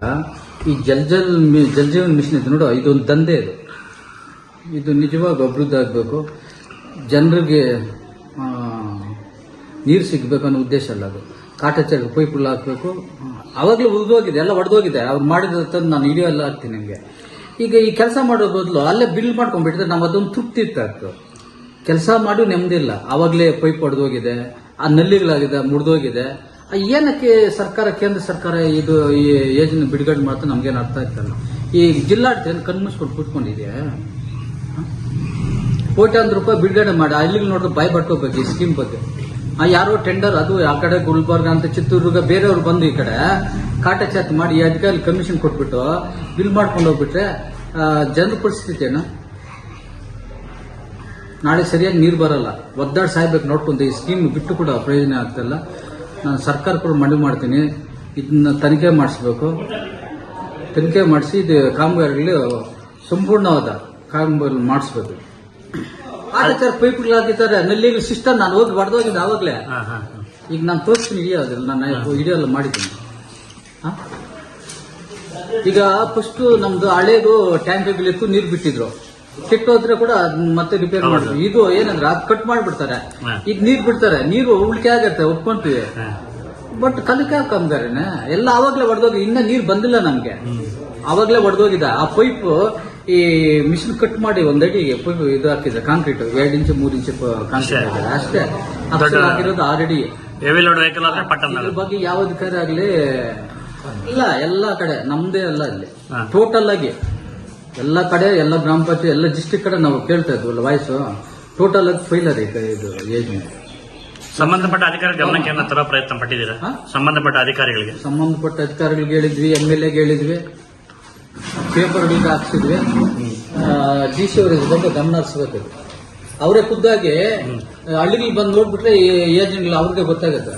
ಈ ಜಲ್ ಜಲ್ ಜಲ್ ಜೀವನ್ ಮಿಷನ್ ಇದೆ ನೋಡು, ಇದೊಂದು ದಂಧೆ ಇದು ಇದು ನಿಜವಾಗಿ ಅಭಿವೃದ್ಧಿ ಆಗಬೇಕು ಜನರಿಗೆ ನೀರು ಸಿಗಬೇಕು ಅನ್ನೋ ಉದ್ದೇಶ ಅಲ್ಲ ಅದು. ಕಾಟಾಚಾರ ಪೈಪುಗಳು ಹಾಕಬೇಕು. ಅವಾಗಲೂ ಉಳಿದೋಗಿದೆ ಎಲ್ಲ ಒಡೆದೋಗಿದೆ. ಅವ್ರು ಮಾಡಿದ ತಂದು ನಾನು ವಿಡಿಯೋ ಎಲ್ಲ ಹಾಕ್ತೀನಿ ನಿಮಗೆ. ಈಗ ಈ ಕೆಲಸ ಮಾಡೋ ಬದಲು ಅಲ್ಲೇ ಬಿಲ್ ಮಾಡ್ಕೊಂಡ್ಬಿಟ್ಟಿದ್ರೆ ನಾವು ಅದೊಂದು ತೃಪ್ತಿ ಇರ್ತಾಯಿತ್ತು. ಕೆಲಸ ಮಾಡಿ ನೆಮ್ಮದಿಲ್ಲ ಆವಾಗಲೇ ಪೈಪ್ ಒಡೆದೋಗಿದೆ, ಆ ನಲ್ಲಿಗಳಾಗಿದೆ, ಮುರಿದೋಗಿದೆ. ಆ ಏನಕ್ಕೆ ಸರ್ಕಾರ, ಕೇಂದ್ರ ಸರ್ಕಾರ ಇದು ಈ ಯೋಜನೆ ಬಿಡುಗಡೆ ಮಾಡ್ತಾ ನಮ್ಗೇನು ಅರ್ಥ ಆಗ್ತಲ್ಲ ಈ ಜಿಲ್ಲಾಡಳಿತ ಕಣ್ಮುಚ್ಕೊಂಡು ಕೂತ್ಕೊಂಡಿದೆಯಾ? ಕೋಟ್ಯಾಂತರ ರೂಪಾಯಿ ಬಿಡುಗಡೆ ಮಾಡಿ. ಅಲ್ಲಿಗೆ ನೋಡಿದ್ರೆ ಬಾಯ್ ಈ ಸ್ಕೀಮ್ ಬಗ್ಗೆ. ಯಾರೋ ಟೆಂಡರ್ ಅದು ಆ ಕಡೆ ಗುಲ್ಬರ್ಗ ಅಂತ ಚಿತ್ರದುರ್ಗ ಬೇರೆಯವ್ರು ಬಂದು ಈ ಕಡೆ ಕಾಟಚಾತಿ ಮಾಡಿ ಈ ಅಧಿಕಾರಿ ಕಮಿಷನ್ ಕೊಟ್ಬಿಟ್ಟು ಬಿಲ್ ಮಾಡ್ಕೊಂಡು ಹೋಗ್ಬಿಟ್ರೆ ಜನರ ಪರಿಸ್ಥಿತಿ ಏನು? ನಾಳೆ ಸರಿಯಾಗಿ ನೀರು ಬರಲ್ಲ. ಒದ್ದಾಡ್ ಸಾಯ್ಬೇಕು ನೋಡ್ಕೊಂಡು ಈ ಸ್ಕೀಮ್ ಬಿಟ್ಟು ಕೂಡ ಪ್ರಯೋಜನ ಆಗ್ತಿಲ್ಲ ನಾನು ಸರ್ಕಾರ ಕೂಡ ಮನವಿ ಮಾಡ್ತೀನಿ. ಇದನ್ನ ತನಿಖೆ ಮಾಡಿಸ್ಬೇಕು. ತನಿಖೆ ಮಾಡಿಸಿ ಇದು ಕಾಮಗಾರಿಗಳು ಸಂಪೂರ್ಣವಾದ ಕಾಮಗಾರಿ ಮಾಡಿಸ್ಬೇಕು. ಆಟಾಚಾರ ಪೈಪ್ಗಳು ಹಾಕಿದ್ದಾರೆ ನಲ್ಲಿಗೆ ಸಿಸ್ಟಮ್ ನಾನು ಹೋಗಿ ಹೋಗಿದ್ದು ಆವಾಗಲೇ. ಈಗ ನಾನು ತೋರಿಸ್ತೀನಿ ಹಿಡಿಯೋದಿಲ್ಲ ನಾನು ಹಿಡಿಯೋಲ್ಲ ಮಾಡಿದ್ದೀನಿ. ಹ? ಈಗ ಫಸ್ಟು ನಮ್ದು ಹಳೇದು ಟ್ಯಾಂಕ್ಗಳಿತ್ತು ನೀರು ಬಿಟ್ಟಿದ್ರು. ಕೆಟ್ಟೋದ್ರೆ ಕೂಡ ಅದ್ನ ಮತ್ತೆ ರಿಪೇರ್ ಮಾಡ್ತೀವಿ ಇದು ಏನಂದ್ರೆ ಅದು ಕಟ್ ಮಾಡ್ಬಿಡ್ತಾರೆ. ಈಗ ನೀರ್ ಬಿಡ್ತಾರೆ. ನೀರು ಉಳಿಕೆ ಆಗತ್ತೆ ಒಪ್ಕೊಂತೀವಿ. ಬಟ್ ಕಲಿಕೆ ಕಮ್ಗಾರೇನೆ? ಎಲ್ಲ ಅವಾಗ್ಲೇ ಒಡೆದೋಗಿ ಇನ್ನ ನೀರ್ ಬಂದಿಲ್ಲ ನಮ್ಗೆ. ಅವಾಗ್ಲೇ ಒಡೆದೋಗಿದೆ. ಆ ಪೈಪ್ ಈ ಮಿಷಿನ್ ಕಟ್ ಮಾಡಿ ಒಂದಡಿ ಪೈಪ್ ಇದು ಹಾಕಿದೆ ಕಾಂಕ್ರೀಟ್ ಎರಡ್ ಇಂಚು ಮೂರ್ ಇಂಚು ಕಾಂಕ್ರೀಟ್ ಹಾಕಿದೆ. ಅಷ್ಟೇ. ಅಕ್ಷರ ಹಾಕಿರೋದು ಆಲ್ರೆಡಿ ಇದ್ರ ಬಗ್ಗೆ ಯಾವ ಅಧಿಕಾರಿ ಆಗ್ಲಿ ಇಲ್ಲ ಎಲ್ಲಾ ಕಡೆ. ನಮ್ದೇ ಅಲ್ಲ ಅಲ್ಲಿ. ಟೋಟಲ್ ಆಗಿ. ಎಲ್ಲ ಕಡೆ ಎಲ್ಲ ಗ್ರಾಮ ಪಂಚಾಯತ್ ಎಲ್ಲ ಡಿಸ್ಟಿಕ್ ಕಡೆ ನಾವು ಕೇಳ್ತಾ ಇದ್ವಲ್ಲ ವಾಯ್ಸು ಟೋಟಲ್ ಆಗಿ ಫೈಲರ್ ಅದೇ ಇದು ಯೋಜನೆ ಸಂಬಂಧಪಟ್ಟ ಅಧಿಕಾರಿ ಗಮನಕ್ಕೆ ಏನೋ ತರೋ ಪ್ರಯತ್ನ ಪಟ್ಟಿದ್ದೀರಾ? ಹಾ? ಸಂಬಂಧಪಟ್ಟ ಅಧಿಕಾರಿಗಳಿಗೆ? ಸಂಬಂಧಪಟ್ಟ ಅಧಿಕಾರಿಗಳಿಗೆ ಹೇಳಿದ್ವಿ ಎಂ ಎಲ್ ಎಗೆ ಹೇಳಿದ್ವಿ ಪೇಪರ್ಗಳಿಗೆ ಹಾಕ್ಸಿದ್ವಿ. ಡಿ ಸಿ ಅವರಿಗೆ ಬಂದು ಗಮನ ಹರಿಸ್ಬೇಕು. ಇದು. ಅವರೇ ಖುದ್ದಾಗಿ ಹಳ್ಳಿಗಳು ಬಂದು ನೋಡ್ಬಿಟ್ರೆ ಈ ಯೋಜನೆಗಳು ಅವ್ರಿಗೆ ಗೊತ್ತಾಗುತ್ತೆ.